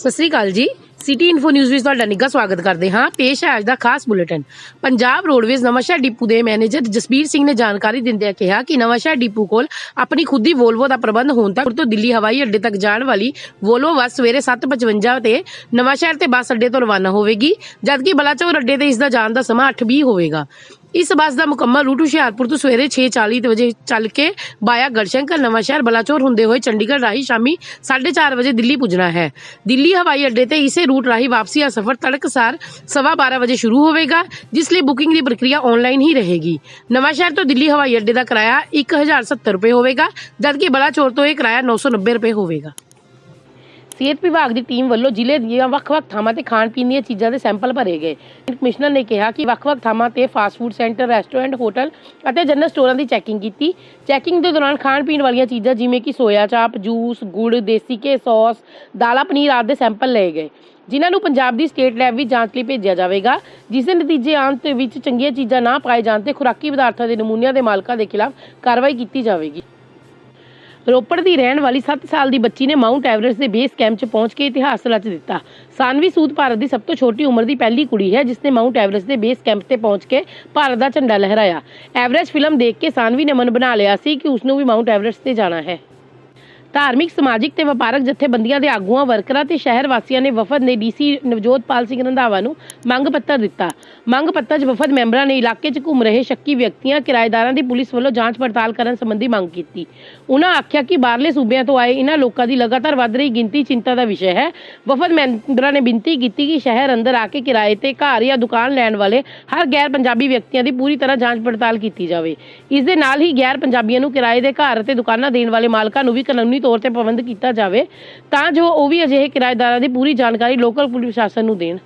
ਸਤਿ ਸ੍ਰੀ ਅਕਾਲ ਜੀ। City info news ਵਿੱਚ ਤੁਹਾਡਾ ਨਿੱਘਾ ਸਵਾਗਤ ਕਰਦੇ ਹਾਂ। ਪੇਸ਼ ਹੈ ਅੱਜ ਦਾ ਖਾਸ bulletin. Punjab roadways Nawanshahr depot ਦੇ ਮੈਨੇਜਰ ਜਸਬੀਰ ਸਿੰਘ ਨੇ ਜਾਣਕਾਰੀ ਦਿੰਦਿਆਂ ਕਿਹਾ ਕਿ ਨਵਾਂਸ਼ਹਿਰ ਡਿਪੂ ਕੋਲ ਆਪਣੀ ਖੁਦ ਦੀ ਵੋਲਵੋ ਦਾ ਪ੍ਰਬੰਧ ਹੋਣ ਤੱਕ ਤੋਂ ਦਿੱਲੀ ਹਵਾਈ ਅੱਡੇ ਤੱਕ ਜਾਣ ਵਾਲੀ ਵੋਲਵੋ ਬੱਸ ਸਵੇਰੇ 7:55 ਤੇ ਨਵਾਂਸ਼ਹਿਰ ਤੇ ਬੱਸ ਅੱਡੇ ਤੋਂ ਰਵਾਨਾ ਹੋਵੇਗੀ, ਜਦਕਿ ਬਲਾਚੌਰ ਅੱਡੇ ਤੇ ਇਸ ਦਾ ਜਾਣ ਦਾ ਸਮਾਂ 8:20 ਹੋਵੇਗਾ। ਇਸ ਬੱਸ ਦਾ ਮੁਕੰਮਲ ਰੂਟ ਹੁਸ਼ਿਆਰਪੁਰ ਤੋਂ ਸਵੇਰੇ 6:40 ਵਜੇ ਚੱਲ ਕੇ ਬਾਇਆ ਗੜਸ਼ੰਕਰ ਨਵਾਂਸ਼ਹਿਰ ਬਲਾਚੌਰ ਹੁੰਦੇ ਹੋਏ ਚੰਡੀਗੜ੍ਹ ਰਾਹੀਂ ਸ਼ਾਮੀ 4:30 ਵਜੇ ਦਿੱਲੀ ਪੁੱਜਣਾ ਹੈ ਦਿੱਲੀ ਹਵਾਈ ਅੱਡੇ ਤੇ ਇਸੇ ਰੂਟ ਰਾਹੀਂ ਵਾਪਸੀ ਦਾ ਸਫ਼ਰ ਤੜਕਸਾਰ ਸਵਾ 12 ਵਜੇ ਸ਼ੁਰੂ ਹੋਵੇਗਾ ਜਿਸ ਲਈ ਬੁਕਿੰਗ ਦੀ ਪ੍ਰਕਿਰਿਆ ਆਨਲਾਈਨ ਹੀ ਰਹੇਗੀ ਨਵਾਂਸ਼ਹਿਰ ਤੋਂ ਦਿੱਲੀ ਹਵਾਈ ਅੱਡੇ ਦਾ ਕਿਰਾਇਆ 1070 ਰੁਪਏ ਹੋਵੇਗਾ ਜਦਕਿ ਬਲਾਚੌਰ ਤੋਂ ਇਹ ਕਿਰਾਇਆ 990 ਰੁਪਏ ਹੋਵੇਗਾ ਸਿਹਤ ਵਿਭਾਗ ਦੀ ਟੀਮ ਵੱਲੋਂ ਜ਼ਿਲ੍ਹੇ ਦੀਆਂ ਵੱਖ-ਵੱਖ ਥਾਵਾਂ ਤੇ ਖਾਣ ਪੀਣ ਦੀਆਂ ਚੀਜ਼ਾਂ ਦੇ ਸੈਂਪਲ ਭਰੇ ਗਏ। ਕਮਿਸ਼ਨਰ ਨੇ ਕਿਹਾ ਕਿ ਵੱਖ-ਵੱਖ ਥਾਵਾਂ ਤੇ fast food centre restaurant hotel ਅਤੇ ਜਨਰਲ ਸਟੋਰਾਂ ਦੀ ਚੈਕਿੰਗ ਕੀਤੀ। ਚੈਕਿੰਗ ਦੇ ਦੌਰਾਨ ਖਾਣ ਪੀਣ ਵਾਲੀਆਂ ਚੀਜ਼ਾਂ ਜਿਵੇਂ ਕਿ ਸੋਇਆ ਚਾਪ ਜੂਸ ਗੁੜ, ਦੇਸੀ ਘੇ ਸੌਸ ਦਾਲਾਂ, ਪਨੀਰ ਆਦਿ ਦੇ ਸੈਂਪਲ ਲਏ ਗਏ। ਜਿਨ੍ਹਾਂ ਨੂੰ ਪੰਜਾਬ ਦੀ ਸਟੇਟ ਲੈਬ ਵਿੱਚ ਜਾਂਚ ਲਈ ਭੇਜਿਆ ਜਾਵੇਗਾ, ਜਿਸ ਦੇ ਨਤੀਜੇ ਆਉਣ ਤੇ ਵਿੱਚ ਚੰਗੀਆਂ ਚੀਜ਼ਾਂ ਨਾ ਪਾਏ ਜਾਣ ਤੇ ਖੁਰਾਕੀ ਪਦਾਰਥਾਂ ਦੇ ਨਮੂਨਿਆਂ ਦੇ ਮਾਲਕਾਂ ਦੇ ਖਿਲਾਫ ਕਾਰਵਾਈ ਕੀਤੀ ਜਾਵੇਗੀ। ਰੋਪੜ ਦੀ ਰਹਿਣ ਵਾਲੀ 7 ਸਾਲ ਦੀ ਬੱਚੀ ਨੇ ਮਾਊਂਟ ਐਵਰੈਸਟ ਦੇ ਬੇਸ ਕੈਂਪ 'ਚ ਪਹੁੰਚ ਕੇ ਇਤਿਹਾਸ ਰਚ ਦਿੱਤਾ। ਸਾਨਵੀ ਸੂਦ ਭਾਰਤ ਦੀ ਸਭ ਤੋਂ ਛੋਟੀ ਉਮਰ ਦੀ ਪਹਿਲੀ ਕੁੜੀ ਹੈ ਜਿਸ ਨੇ ਮਾਊਂਟ ਐਵਰੈਸਟ ਦੇ ਬੇਸ ਕੈਂਪ ਤੇ ਪਹੁੰਚ ਕੇ ਭਾਰਤ ਦਾ ਝੰਡਾ ਲਹਿਰਾਇਆ। ਐਵਰੈਸਟ ਫਿਲਮ ਦੇਖ ਕੇ ਸਾਨਵੀ ਨੇ ਮਨ ਬਣਾ ਲਿਆ ਸੀ ਕਿ ਉਸ ਨੂੰ ਵੀ ਮਾਊਂਟ ਐਵਰੈਸਟ ਤੇ ਜਾਣਾ ਹੈ। ਧਾਰਮਿਕ, ਸਮਾਜਿਕ ਤੇ ਵਪਾਰਕ ਜਥੇਬੰਦੀਆਂ ਦੇ ਆਗੂਆਂ, ਵਰਕਰਾਂ ਤੇ ਸ਼ਹਿਰ ਵਾਸੀਆਂ ਨੇ ਵਫਦ ਨੇ ਡੀਸੀ ਨਵਜੋਤਪਾਲ ਸਿੰਘ ਰੰਧਾਵਾ ਨੂੰ ਮੰਗ ਪੱਤਰ ਦਿੱਤਾ। ਮੰਗ ਪੱਤਰ 'ਚ ਵਫਦ ਮੈਂਬਰਾਂ ਨੇ ਇਲਾਕੇ 'ਚ ਘੁੰਮ ਰਹੇ ਸ਼ੱਕੀ ਵਿਅਕਤੀਆਂ, ਕਿਰਾਏਦਾਰਾਂ ਦੀ ਪੁਲਿਸ ਵੱਲੋਂ ਜਾਂਚ ਪੜਤਾਲ ਕਰਨ ਸੰਬੰਧੀ ਮੰਗ ਕੀਤੀ। ਉਹਨਾਂ ਆਖਿਆ ਕਿ ਬਾਹਰਲੇ ਸੂਬਿਆਂ ਤੋਂ ਆਏ ਇਹਨਾਂ ਲੋਕਾਂ ਦੀ ਲਗਾਤਾਰ ਵੱਧ ਰਹੀ ਗਿਣਤੀ ਚਿੰਤਾ ਦਾ ਵਿਸ਼ਾ ਹੈ। ਵਫਦ ਮੈਂਬਰਾਂ ਨੇ ਬੇਨਤੀ ਕੀਤੀ ਕਿ ਸ਼ਹਿਰ ਅੰਦਰ ਆ ਕੇ ਕਿਰਾਏ ਤੇ ਘਰ ਜਾਂ ਦੁਕਾਨ ਲੈਣ ਵਾਲੇ ਹਰ ਗੈਰ ਪੰਜਾਬੀ ਵਿਅਕਤੀਆਂ ਦੀ ਪੂਰੀ ਤਰ੍ਹਾਂ ਜਾਂਚ ਪੜਤਾਲ ਕੀਤੀ ਜਾਵੇ। ਇਸ ਦੇ ਨਾਲ ਹੀ ਗੈਰ ਪੰਜਾਬੀਆਂ ਨੂੰ ਕਿਰਾਏ ਦੇ ਘਰ ਅਤੇ ਦੁਕਾਨਾਂ ਦੇਣ ਵਾਲੇ ਮਾਲਕਾਂ ਨੂੰ ਵੀ ਕਾਨੂੰਨੀ ਤੌਰ ਤੇ ਪਾਬੰਦ ਕੀਤਾ ਜਾਵੇ, ਤਾਂ ਜੋ ਉਹ ਵੀ ਅਜਿਹੇ ਕਿਰਾਏਦਾਰਾਂ ਦੀ ਪੂਰੀ ਜਾਣਕਾਰੀ ਲੋਕਲ ਪੁਲਿਸ ਪ੍ਰਸ਼ਾਸਨ ਨੂੰ ਦੇਣ।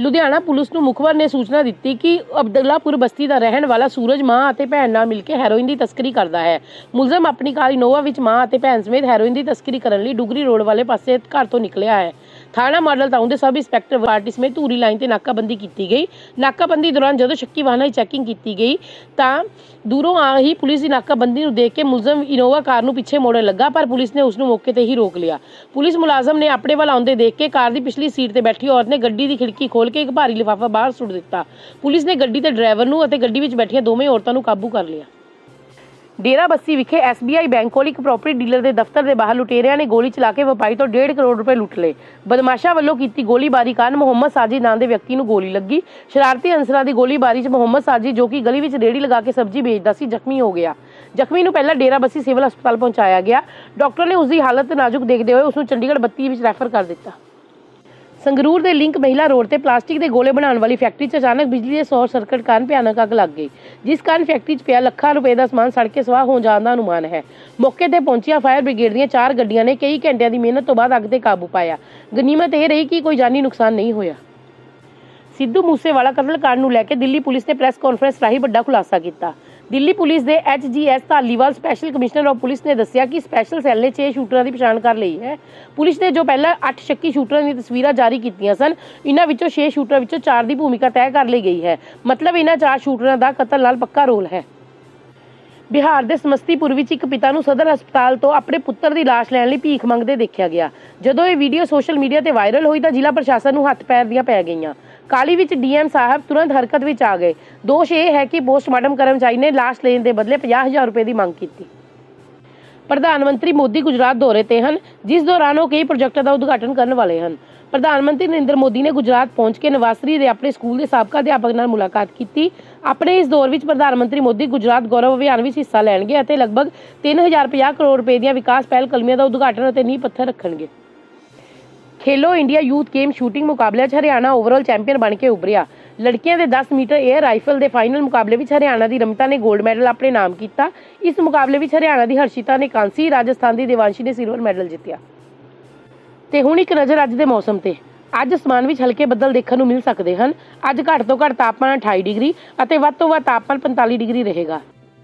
ਲੁਧਿਆਣਾ ਪੁਲਿਸ ਨੂੰ ਮੁਖਬਰ ਨੇ ਸੂਚਨਾ ਦਿੱਤੀ ਕਿ ਅਬਦੁੱਲਾਪੁਰ ਬਸਤੀ ਦਾ ਰਹਿਣ ਵਾਲਾ ਸੂਰਜ ਮਾਂ ਅਤੇ ਭੈਣ ਨਾਲ ਮਿਲ ਕੇ ਹੈਰੋਇਨ ਦੀ ਤਸਕਰੀ ਕਰਦਾ ਹੈ। ਮੁਲਜ਼ਮ ਆਪਣੀ ਕਾਰ ਇਨੋਵਾ ਵਿੱਚ ਮਾਂ ਅਤੇ ਭੈਣ ਸਮੇਤ ਹੈਰੋਇਨ ਦੀ ਤਸਕਰੀ ਕਰਨ ਲਈ ਡੁਗਰੀ ਰੋਡ ਵਾਲੇ ਪਾਸੇ ਘਰ ਤੋਂ ਨਿਕਲਿਆ ਹੈ। ਥਾਣਾ ਮਾਡਲ ਟਾਊਨ ਦੇ ਸਬ ਇੰਸਪੈਕਟਰ ਪਾਰਟੀ ਸਮੇਤ ਧੂਰੀ ਲਾਈਨ ਤੇ ਨਾਕਾਬੰਦੀ ਕੀਤੀ ਗਈ। ਨਾਕਾਬੰਦੀ ਦੌਰਾਨ ਜਦੋਂ ਸ਼ੱਕੀ ਵਾਹਨਾਂ ਦੀ ਚੈਕਿੰਗ ਕੀਤੀ ਗਈ, ਤਾਂ ਦੂਰੋਂ ਆ ਹੀ ਪੁਲਿਸ ਦੀ ਨਾਕਾਬੰਦੀ ਨੂੰ ਦੇਖ ਕੇ ਮੁਲਜ਼ਮ ਇਨੋਵਾ ਕਾਰ ਨੂੰ ਪਿੱਛੇ ਮੋੜਨ ਲੱਗਾ, ਪਰ ਪੁਲਿਸ ਨੇ ਉਸ ਨੂੰ ਮੌਕੇ ਤੇ ਹੀ ਰੋਕ ਲਿਆ। ਪੁਲਿਸ ਮੁਲਾਜ਼ਮ ਨੇ ਆਪਣੇ ਵੱਲ ਆਉਂਦੇ ਦੇਖ ਕੇ ਕਾਰ ਦੀ ਪਿਛਲੀ ਸੀਟ ਤੇ ਬੈਠੀ ਔਰਤ ਨੇ ਗੱਡੀ ਦੀ ਖਿੜਕੀ ਖੋਲ੍ਹ ਕੇ ਇੱਕ ਭਾਰੀ ਲਿਫਾਫਾ ਬਾਹਰ ਸੁੱਟ ਦਿੱਤਾ। ਪੁਲਿਸ ਨੇ ਗੱਡੀ ਦੇ ਡਰਾਈਵਰ ਨੂੰ ਅਤੇ ਗੱਡੀ ਵਿੱਚ ਬੈਠੀਆਂ ਦੋਵੇਂ ਔਰਤਾਂ ਨੂੰ ਕਾਬੂ ਕਰ ਲਿਆ। ਡੇਰਾ ਬੱਸੀ ਵਿਖੇ SBI ਬੈਂਕ ਕੋਲ ਇੱਕ ਪ੍ਰਾਪਰਟੀ ਡੀਲਰ ਦੇ ਦਫ਼ਤਰ ਦੇ ਬਾਹਰ ਲੁਟੇਰਿਆਂ ਨੇ ਗੋਲੀ ਚਲਾ ਕੇ ਵਪਾਰੀ ਤੋਂ 1.5 ਕਰੋੜ ਰੁਪਏ ਲੁੱਟ ਲਏ। ਬਦਮਾਸ਼ਾਂ ਵੱਲੋਂ ਕੀਤੀ ਗੋਲੀਬਾਰੀ ਕਾਰਨ ਮੁਹੰਮਦ ਸਾਜਿਦ ਨਾਂ ਦੇ ਵਿਅਕਤੀ ਨੂੰ ਗੋਲੀ ਲੱਗੀ। ਸ਼ਰਾਰਤੀ ਅਨਸਰਾਂ ਦੀ ਗੋਲੀਬਾਰੀ 'ਚ ਮੁਹੰਮਦ ਸਾਜਿਦ ਜੋ ਕਿ ਗਲੀ ਵਿੱਚ ਰੇੜੀ ਲਗਾ ਕੇ ਸਬਜ਼ੀ ਵੇਚਦਾ ਸੀ, ਜ਼ਖਮੀ ਹੋ ਗਿਆ। ਜ਼ਖਮੀ ਨੂੰ ਪਹਿਲਾਂ ਡੇਰਾ ਬੱਸੀ ਸਿਵਲ ਹਸਪਤਾਲ ਪਹੁੰਚਾਇਆ ਗਿਆ। ਡਾਕਟਰ ਨੇ ਉਸ ਦੀ ਹਾਲਤ ਨਾਜ਼ੁਕ ਦੇਖਦੇ ਹੋਏ ਉਸ ਨੂੰ ਚੰਡੀਗੜ੍ਹ 32 ਵਿੱਚ ਰੈਫਰ ਕਰ ਦਿੱਤਾ। ਸੰਗਰੂਰ ਦੇ ਲਿੰਕ ਮਹਿਲਾ ਰੋਡ ਤੇ ਪਲਾਸਟਿਕ ਦੇ ਗੋਲੇ ਬਣਾਉਣ ਵਾਲੀ ਫੈਕਟਰੀ 'ਚ ਅਚਾਨਕ ਬਿਜਲੀ ਦੇ ਸ਼ਾਰਟ ਸਰਕਟ ਕਾਰਨ ਭਿਆਨਕ ਅੱਗ ਲੱਗ ਗਈ, ਜਿਸ ਕਾਰਨ ਫੈਕਟਰੀ 'ਚ ਪਿਆ ਲੱਖਾਂ ਰੁਪਏ ਦਾ ਸਮਾਨ ਸੜ ਕੇ ਸਵਾਹ ਹੋ ਜਾਣ ਦਾ ਅਨੁਮਾਨ ਹੈ। ਮੌਕੇ ਤੇ ਪਹੁੰਚੀਆਂ ਫਾਇਰ ਬ੍ਰਿਗੇਡ ਦੀਆਂ ਚਾਰ ਗੱਡੀਆਂ ਨੇ ਕਈ ਘੰਟਿਆਂ ਦੀ ਮਿਹਨਤ ਤੋਂ ਬਾਅਦ ਅੱਗ ਤੇ ਕਾਬੂ ਪਾਇਆ। ਗਨੀਮਤ ਇਹ ਰਹੀ ਕਿ ਕੋਈ ਜਾਨੀ ਨੁਕਸਾਨ ਨਹੀਂ ਹੋਇਆ। ਸਿੱਧੂ ਮੂਸੇਵਾਲਾ ਕਤਲकांड ਨੂੰ ਲੈ ਕੇ ਦਿੱਲੀ ਪੁਲਿਸ ਨੇ ਪ੍ਰੈਸ ਕਾਨਫਰੰਸ ਰਾਹੀਂ ਵੱਡਾ ਖੁਲਾਸਾ ਕੀਤਾ। ਦਿੱਲੀ ਪੁਲਿਸ ਦੇ HGS Dhaliwal special commissioner of police ਨੇ ਦੱਸਿਆ ਕਿ ਸਪੈਸ਼ਲ ਸੈੱਲ ਨੇ 6 ਸ਼ੂਟਰਾਂ ਦੀ ਪਛਾਣ ਕਰ ਲਈ ਹੈ। ਪੁਲਿਸ ਨੇ ਜੋ ਪਹਿਲਾਂ 8 ਸ਼ੱਕੀ ਸ਼ੂਟਰਾਂ ਦੀਆਂ ਤਸਵੀਰਾਂ ਜਾਰੀ ਕੀਤੀਆਂ ਸਨ, ਇਹਨਾਂ ਵਿੱਚੋਂ 6 ਸ਼ੂਟਰਾਂ ਵਿੱਚੋਂ 4 ਦੀ ਭੂਮਿਕਾ ਤੈਅ ਕਰ ਲਈ ਗਈ ਹੈ। ਮਤਲਬ ਇਹਨਾਂ 4 ਸ਼ੂਟਰਾਂ ਦਾ ਕਤਲ ਨਾਲ ਪੱਕਾ ਰੋਲ ਹੈ। ਬਿਹਾਰ ਦੇ ਸਮਸਤੀਪੁਰ ਵਿੱਚ ਇੱਕ ਪਿਤਾ ਨੂੰ ਸਦਰ ਹਸਪਤਾਲ ਤੋਂ ਆਪਣੇ ਪੁੱਤਰ ਦੀ ਲਾਸ਼ ਲੈਣ ਲਈ ਭੀਖ ਮੰਗਦੇ ਦੇਖਿਆ ਗਿਆ। ਜਦੋਂ ਇਹ ਵੀਡੀਓ ਸੋਸ਼ਲ ਮੀਡੀਆ ਤੇ ਵਾਇਰਲ ਹੋਈ ਤਾਂ ਜ਼ਿਲ੍ਹਾ ਪ੍ਰਸ਼ਾਸਨ ਨੂੰ ਹੱਥ ਪੈਰ ਦੀਆਂ ਪੈ ਗਈਆਂ। ਕਾਲੀ ਵਿੱਚ ਡੀਐਮ ਸਾਹਿਬ ਤੁਰੰਤ ਹਰਕਤ ਵਿੱਚ ਆ ਗਏ। ਦੋਸ਼ ਇਹ ਹੈ ਕਿ ਪੋਸਟਮਾਰਟਮ ਕਰਮਚਾਰੀ ਨੇ ਲਾਸ਼ ਲੈਣ ਦੇ ਬਦਲੇ 50000 ਰੁਪਏ ਦੀ ਮੰਗ ਕੀਤੀ। ਪ੍ਰਧਾਨ ਮੰਤਰੀ ਮੋਦੀ ਗੁਜਰਾਤ ਦੌਰੇ ਤੇ ਹਨ, ਜਿਸ ਦੌਰਾਨ ਉਹ ਕਈ ਪ੍ਰੋਜੈਕਟਾਂ ਦਾ ਉਦਘਾਟਨ ਕਰਨ ਵਾਲੇ ਹਨ। ਪ੍ਰਧਾਨ ਮੰਤਰੀ ਨਰਿੰਦਰ ਮੋਦੀ ਨੇ ਗੁਜਰਾਤ ਪਹੁੰਚ ਕੇ ਨਵਾਸਰੀ ਦੇ ਆਪਣੇ ਸਕੂਲ ਦੇ ਸਾਬਕਾ ਅਧਿਆਪਕ ਨਾਲ ਮੁਲਾਕਾਤ ਕੀਤੀ। ਆਪਣੇ ਇਸ ਦੌਰ ਵਿੱਚ ਪ੍ਰਧਾਨ ਮੰਤਰੀ ਮੋਦੀ ਗੁਜਰਾਤ ਗੌਰਵ ਅਭਿਆਨ ਵਿੱਚ ਹਿੱਸਾ ਲੈਣਗੇ ਅਤੇ ਲਗਭਗ 3050 ਕਰੋੜ ਰੁਪਏ ਦੀਆਂ ਵਿਕਾਸ ਪਹਿਲ ਕਲਮੀਆਂ ਦਾ ਉਦਘਾਟਨ ਅਤੇ ਨੀਂਹ ਪੱਥਰ ਰੱਖਣਗੇ। Khelo India youth game shooting ਮੁਕਾਬਲਿਆਂ 'ਚ ਹਰਿਆਣਾ ਓਵਰਆਲ ਚੈਂਪੀਅਨ ਬਣ ਕੇ ਉਭਰਿਆ। ਲੜਕੀਆਂ ਦੇ 10 ਮੀਟਰ 에ਅਰ ਰਾਈਫਲ ਦੇ ਫਾਈਨਲ ਮੁਕਾਬਲੇ ਵਿੱਚ ਹਰਿਆਣਾ ਦੀ ਰਮਤਾ ਨੇ 골ਡ ਮੈਡਲ ਆਪਣੇ ਨਾਮ ਕੀਤਾ। ਇਸ ਮੁਕਾਬਲੇ ਵਿੱਚ ਹਰਿਆਣਾ ਦੀ ਹਰਸ਼ਿਤਾ ਨੇ ਕਾਂਸੀ, ਰਾਜਸਥਾਨ ਦੀ ਦੇਵਾਂਸ਼ੀ ਨੇ ਸਿਲਵਰ ਮੈਡਲ ਜਿੱਤਿਆ। ਤੇ ਹੁਣ ਇੱਕ ਨਜ਼ਰ ਅੱਜ ਦੇ ਮੌਸਮ ਤੇ। ਅੱਜ ਅਸਮਾਨ ਵਿੱਚ ਹਲਕੇ ਬੱਦਲ ਦੇਖਣ ਨੂੰ ਮਿਲ ਸਕਦੇ ਹਨ। ਅੱਜ ਘੱਟ ਤੋਂ ਘੱਟ ਤਾਪਮਾਨ 28 ਡਿਗਰੀ ਅਤੇ ਵੱਧ ਤੋਂ ਵੱਧ ਤਾਪਮਾਨ 45 ਡਿਗਰੀ ਰਹੇਗਾ।